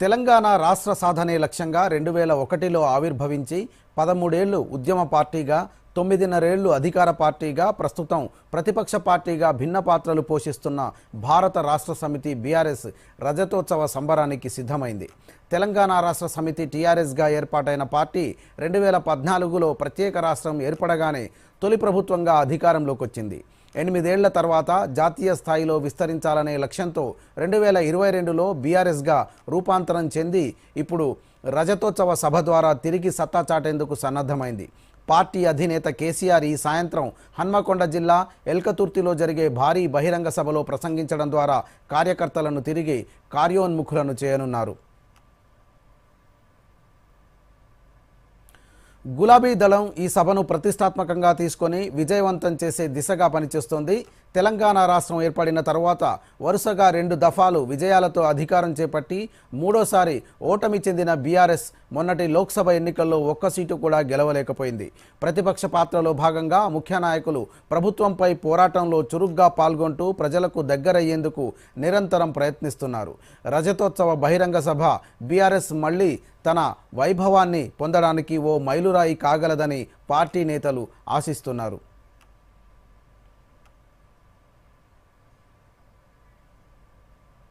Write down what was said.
తెలంగాణ రాష్ట్ర సాధనే లక్ష్యంగా రెండు వేల ఒకటిలో ఆవిర్భవించి పదమూడేళ్ళు ఉద్యమ పార్టీగా తొమ్మిదిన్నరేళ్ళు అధికార పార్టీగా ప్రస్తుతం ప్రతిపక్ష పార్టీగా భిన్న పాత్రలు పోషిస్తున్న భారత రాష్ట్ర సమితి బీఆర్ఎస్ రజతోత్సవ సంబరానికి సిద్ధమైంది. తెలంగాణ రాష్ట్ర సమితి టీఆర్ఎస్గా ఏర్పాటైన పార్టీ రెండు వేల పద్నాలుగులో ప్రత్యేక రాష్ట్రం ఏర్పడగానే తొలి ప్రభుత్వంగా అధికారంలోకి వచ్చింది ఎనిమిదేళ్ళ తర్వాత జాతీయ స్థాయిలో విస్తరించాలనే లక్ష్యంతో రెండు వేల ఇరవై రెండులో బీఆర్ఎస్గా రూపాంతరం చెంది ఇప్పుడు రజతోత్సవ సభ ద్వారా తిరిగి సత్తా చాటేందుకు సన్నద్ధమైంది. పార్టీ అధినేత కేసీఆర్ ఈ సాయంత్రం హన్మకొండ జిల్లా ఎల్కతుర్తిలో జరిగే భారీ బహిరంగ సభలో ప్రసంగించడం ద్వారా కార్యకర్తలను తిరిగి కార్యోన్ముఖులను చేయనున్నారు. గులాబీ దళం ఈ సభను ప్రతిష్టాత్మకంగా తీసుకొని విజయవంతం చేసే దిశగా పనిచేస్తోంది. తెలంగాణ రాష్ట్రం ఏర్పడిన తర్వాత వరుసగా రెండు దఫాలు విజయాలతో అధికారం చేపట్టి మూడోసారి ఓటమి చెందిన బీఆర్ఎస్ మొన్నటి లోక్సభ ఎన్నికల్లో ఒక్క సీటు కూడా గెలవలేకపోయింది. ప్రతిపక్ష పాత్రలో భాగంగా ముఖ్య నాయకులు ప్రభుత్వంపై పోరాటంలో చురుగ్గా పాల్గొంటూ ప్రజలకు దగ్గరయ్యేందుకు నిరంతరం ప్రయత్నిస్తున్నారు. రజతోత్సవ బహిరంగ సభ బీఆర్ఎస్ మళ్ళీ తన వైభవాన్ని పొందడానికి ఓ మైలురాయి కాగలదని పార్టీ నేతలు ఆశిస్తున్నారు.